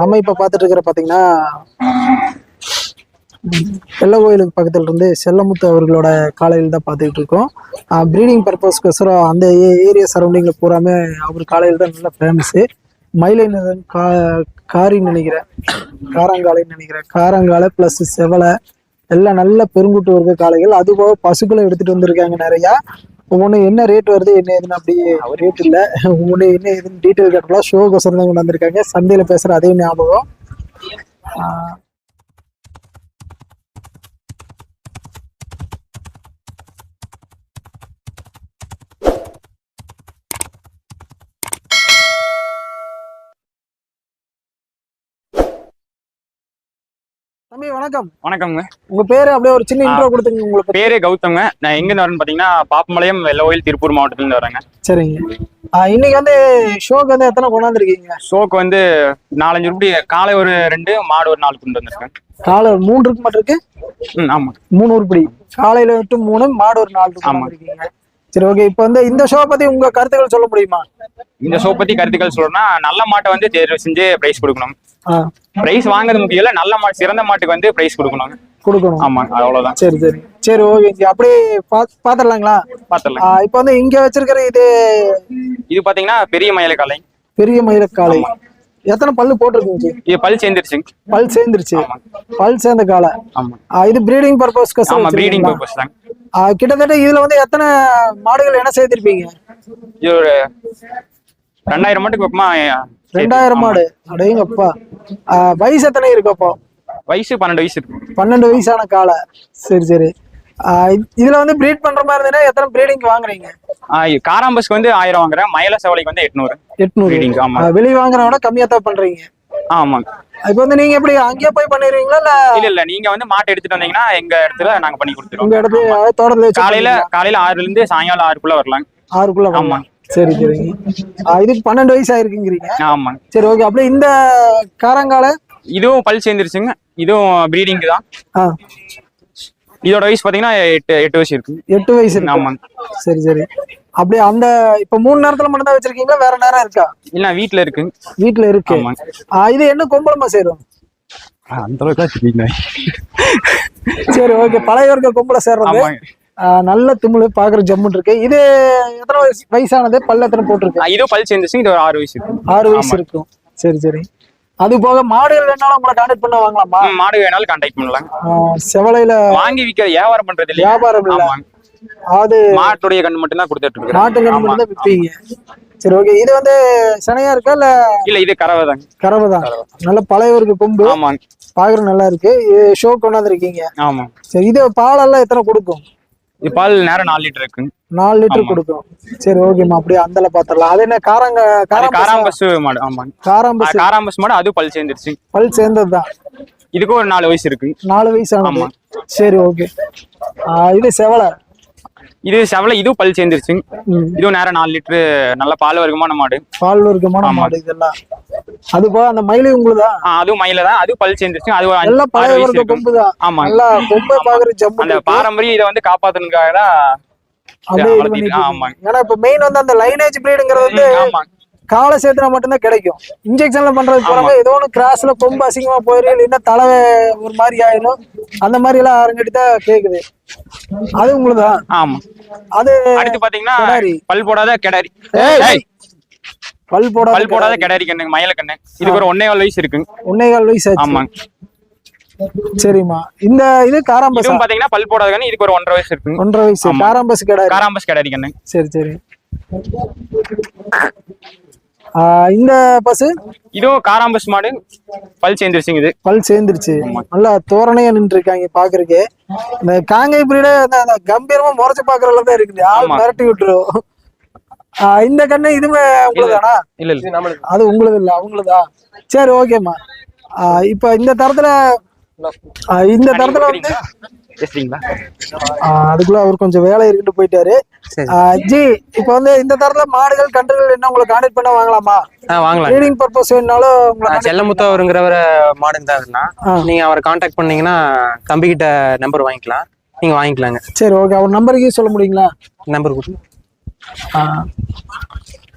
நம்ம இப்ப பார்த்துட்டு இருக்கிற பாத்தீங்கன்னா வெள்ள கோயிலுக்கு பக்கத்துல இருந்து செல்லமுத்து அவர்களோட காலையில் தான் பார்த்துக்கிட்டு இருக்கோம் ப்ரீடிங் பர்பஸ்க்கோசரம் அந்த ஏரியா சரௌண்டிங்ல பூராமே அவர் காலையில் தான் நல்லா ஃபேமஸு மயிலைநகர் கா காரின்னு நினைக்கிறேன். காரங்காலைன்னு நினைக்கிறேன். காரங்காலை ப்ளஸ் செவலை எல்லாம் நல்ல பெருங்குட்டு வர்க்க காளைகள். அது போக பசுக்களை எடுத்துட்டு வந்திருக்காங்க நிறையா. ஒவ்வொன்று என்ன ரேட் வருது என்ன ஏதுன்னு அப்படி ரேட் இல்லை. ஒவ்வொன்று என்ன ஏதுன்னு டீட்டெயில் கேட்டலாம் ஷோக்கு கொசரம் கொண்டு வந்திருக்காங்க. சந்தையில் பேசுகிற அதே ஞாபகம். தம்பி வணக்கம். வணக்கம்ங்க. உங்க பேரு அப்படியே ஒரு சின்ன இன்ட்ரோ கொடுத்துங்க உங்களுக்கு. பேரு கௌதம்ங்க. நான் எங்க வரேன்னு பாத்தீங்கன்னா பாப்பமலையம் வெள்ளவயில் திருப்பூர் மாவட்டத்துல இருந்து வரேங்க. சரிங்க. இன்னைக்கு வந்து ஷோக்கு வந்து எத்தனை கொண்டாந்துருக்கீங்க? ஷோக்கு வந்து நாலஞ்சு ரூபாய் காலை ஒரு ரெண்டு மாடு ஒரு நாலு கொண்டு வந்திருக்கேன். காலை ஒரு மூணு இருக்கு மட்டும் இருக்கு ஆமா மூணு உருப்படி. காலையில விட்டு மூணு மாடு ஒரு நாலு ஆமா. சரி ஓகே இப்போ வந்து இந்த ஷோ பத்தி உங்க கருத்துக்கள் சொல்ல முடியுமா? இந்த ஷோ பத்தி கருத்துக்கள் சொல்லணும்னா நல்ல மாட்டை வந்து தேர்வு செஞ்சு பிரைஸ் கொடுக்கணும். பிரைஸ் வாங்குறது முக்கியம் இல்ல நல்ல மாடு சிறந்த மாட்டுக்கு வந்து பிரைஸ் கொடுக்கணும். கொடுக்கணும். ஆமா அவ்வளவுதான். சரி சரி. சரி ஓகே அப்படியே பாத் பாத்திரலாங்களா? பாத்துடலாம் இப்போ வந்து இங்க வச்சிருக்கிற இது இது பாத்தீங்கன்னா பெரிய மயில காலை பெரிய மயில காளை. எத்தனை பல்லு போட்டிருக்குங்க இது பல் சேர்ந்துருச்சுங்க பல் சேர்ந்துருச்சு. பல் சேர்ந்த காளை. ஆமா. இது ப்ரீடிங் பர்பஸ்க்கு ஆமா ப்ரீடிங் பர்பஸ் தாங்க கிட்டத்தட்ட இதுல வந்து எத்தனை மாடுகள் என்ன சேர்த்திருப்பீங்க? இது ஒரு ரெண்டாயிரம் மாட்டுக்கு பக்கமா ரெண்டாயிரம் மாடு. அடேங்கப்பா. ஆ, வயசு எத்தனை இருக்கு அப்போ? வயசு பன்னெண்டு வயசு பன்னெண்டு வயசான காளை. சரி சரி. இதுல வந்து ப்ரீட் பண்ற மாதிரி இருந்ததுன்னா எத்தனை ப்ரீடிங் வாங்குறீங்க? காராம்பஸ்க்கு வந்து ஆயிரம் வாங்குறேன். மயில செவலைக்கு வந்து எட்நூறு. எட்நூறு. ஆமா. வெளிய வாங்குறத விட கம்மியா தான் பண்றீங்க. ஆமாங்க இப்போ வந்து நீங்க எப்படி அங்கேயே போய் பண்ணிடுவீங்களா இல்ல இல்ல இல்ல. நீங்க வந்து மாட்டை எடுத்துட்டு வந்தீங்கன்னா எங்க இடத்துல நாங்க பண்ணி கொடுத்துருவோம். உங்க இடத்துல வச்சு காலையில காலையில ஆறுல இருந்து சாயங்காலம் ஆறுக்குள்ள வரலாம் ஆறுக்குள்ள ஆமா. சரி சரிங்க. இதுக்கு பன்னெண்டு வயசு ஆயிருக்குங்கிறீங்க ஆமாங்க சரி ஓகே அப்படியே இந்த காரங்கால இதுவும் பல் சேர்ந்துருச்சுங்க. இதுவும் ப்ரீடிங் தான். இதோட வயசு பாத்தீங்கன்னா எட்டு எட்டு வயசு இருக்கு. எட்டு வயசு ஆமாங்க சரி சரி. அப்படியே அந்த இப்ப மூணு நேரத்துல மட்டும் தான் வச்சிருக்கீங்களா? வேற நேரம் இருக்கா? இல்ல வீட்டுல இருக்கு. வீட்டுல இருக்கு. இது என்ன கொம்பளமா சேரும்? அந்த அளவுக்கு சரி ஓகே. பழைய வர்க்க கொம்பளை சேர்றது. நல்ல தும்முளு பாக்குற ஜம்முன்னு இருக்கு. இது எத்தனை வயசு வயசானது? பல்ல எத்தனை போட்டிருக்கு? இதுவும் பல் சேர்ந்துச்சு இது ஒரு ஆறு வயசு இருக்கு ஆறு வயசு. இருக்கும். சரி சரி. அது போக மாடுகள் வேணாலும் உங்களை கான்டாக்ட் பண்ண வாங்கலாமா? ம், மாடு வேணாலும் கான்டாக்ட் பண்ணலாம். செவலையில வாங்கி விக்கிற வியாபாரம் பண்றது வியாபாரம் அது மாட்டுடைய கண்ணு மட்டும் தான் கொடுத்துட்டு நாட்டு இருக்கிறேன் கன்று தான் விற்பீங்க சரி ஓகே இது வந்து சனையா இருக்கா இல்ல இல்ல இது கறவை தாங்க கறவை. தான் நல்ல பழைய வர்க்க கொம்பு. ஆமாங்க பாக்குற நல்லா இருக்கு. ஷோ கொண்டாந்துருக்கீங்க. ஆமா. சரி இது பாலெல்லாம் எத்தனை கொடுக்கும்? இது பால் நேரம் நாலு லிட்டர் இருக்குங்க. நாலு லிட்டர் ஆமா. கொடுக்கும். சரி ஓகேம்மா அப்படியே அந்தல பாத்திரலாம். அது என்ன காரங்க அது காராம்பஸ் காராம்பஸ் மாடு. ஆமாங்க காராம்பஸ் காராம்பஸ் மாடு அது பல் சேர்ந்துருச்சு. பல் சேர்ந்தது தான் இதுக்கும் ஒரு நாலு வயசு இருக்கு. நாலு வயசு ஆமா. சரி ஓகே இது செவலை இது செவல இதுவும் பல் சேர்ந்துருச்சு. இதுவும் நேரம் நாலு லிட்டரு நல்ல பால் வர்க்கமான மாடு. பால் வர்க்கமான ஆமா. மாடு இதெல்லாம். அது போக அந்த மயிலை உங்களுதா? அதுவும் மயில தான். அது பல் சேர்ந்துருச்சு. அது எல்லாம் ஆறு பழைய வர்க்க கொம்பு தான் ஆமாங்க நல்லா கொம்பை பாக்குற ஜம்பு அந்த இருக்கு. பாரம்பரிய இதை வந்து காப்பாத்தணுக்காக தான். ஆமாங்க. ஏன்னா இப்ப மெயின் வந்து அந்த லைனேஜ் பிரீடுங்கிறது வந்து ஆமாங்க காலை சேர்த்துனா மட்டும்தான் கிடைக்கும். இன்ஜெக்ஷன்ல பண்றது போறவங்க ஏதோ ஒன்று கிராஸ்ல கொம்பு அசிங்கமா போயிடும் இல்லைன்னா தலை ஒரு மாதிரி ஆயிடும் அந்த மாதிரி எல்லாம் ஆரங்கிட்டு தான் கேக்குது. அது உங்களுதான் ஆமா. அது அடுத்து பாத்தீங்கன்னா கிடாரி. பல் போடாத கிடாரி. பல் போட பல் போடாத கிடாரி. கண்ணு மயில கண்ணு. இதுக்கு ஒரு ஒன்னே கால் வயசு இருக்குங்க ஒன்னே கால் வயசு ஆமாங்க. சரிம்மா. இந்த இது காராம்பஸ் பாத்தீங்கன்னா பல் போடாத கண்ணு இதுக்கு ஒரு ஒன்றரை வயசு இருக்குங்க ஒன்றரை வயசு. காராம்பஸ் கிடையாது காராம்பஸ் கிடாரி கண்ணு. சரி சரி. இந்த பசு இதுவும் காராம்பஸ் மாடு. பல் சேர்ந்துருச்சுங்க இது பல் சேர்ந்துருச்சு. நல்லா தோரணையா நின்று இருக்காங்க பாக்குறதுக்கு. இந்த காங்கை பிரீட அந்த கம்பீரமா முறைச்சு பாக்குறதுல தான் இருக்குது. ஆள். மிரட்டி விட்டுரும்? ஆ, இந்த கண்ணு இதுமே உங்களுதானா? இல்ல இல்ல அது உங்களுது இல்ல அவங்களுதா சரி ஓகேம்மா. இப்ப இந்த தரத்துல இந்த தரத்துல வந்து அதுக்குள்ள அவர் கொஞ்சம் வேலை இருக்குன்னு போயிட்டாரு. ஜி இப்ப வந்து இந்த தரத்துல மாடுகள் கன்றுகள் என்ன உங்களை கான்டாக்ட் பண்ண வாங்கலாமா? வாங்கலாம். ப்ரீடிங் பர்பஸ் வேணாலும் செல்லமுத்து அவருங்கிறவர மாடு ஆ. நீங்க அவரை காண்டாக்ட் பண்ணீங்கன்னா தம்பி கிட்ட நம்பர் வாங்கிக்கலாம். நீங்க வாங்கிக்கலாங்க. சரி ஓகே. அவர் நம்பருக்கு சொல்ல முடியுங்களா? நம்பர் ஆ,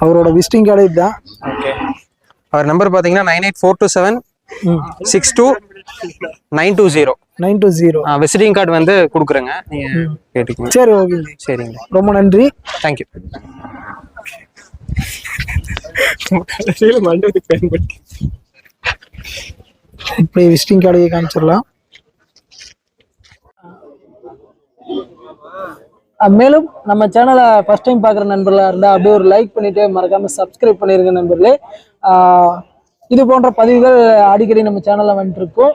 அவரோட விசிட்டிங் கார்டு இதுதான். ஓகே. அவர் நம்பர் பார்த்தீங்கன்னா nine eight four two seven six two nine two zero. Nine two zero. Visiting card வந்து கொடுக்குறேங்க. நீங்கள் கேட்டுக்கோங்க. சரி ஓகேங்க சரிங்க. ரொம்ப நன்றி. தேங்க்யூ இப்படி விசிட்டிங் கார்டையே காமிச்சிடலாம். மேலும் நம்ம சேனலை ஃபர்ஸ்ட் டைம் பார்க்குற நண்பர்களாக இருந்தால் அப்படியே ஒரு லைக் பண்ணிட்டு மறக்காம சப்ஸ்கிரைப் பண்ணிருங்க நண்பர்களே. இது போன்ற பதிவுகள் அடிக்கடி நம்ம சேனலில் வந்துட்டு இருக்கோம்.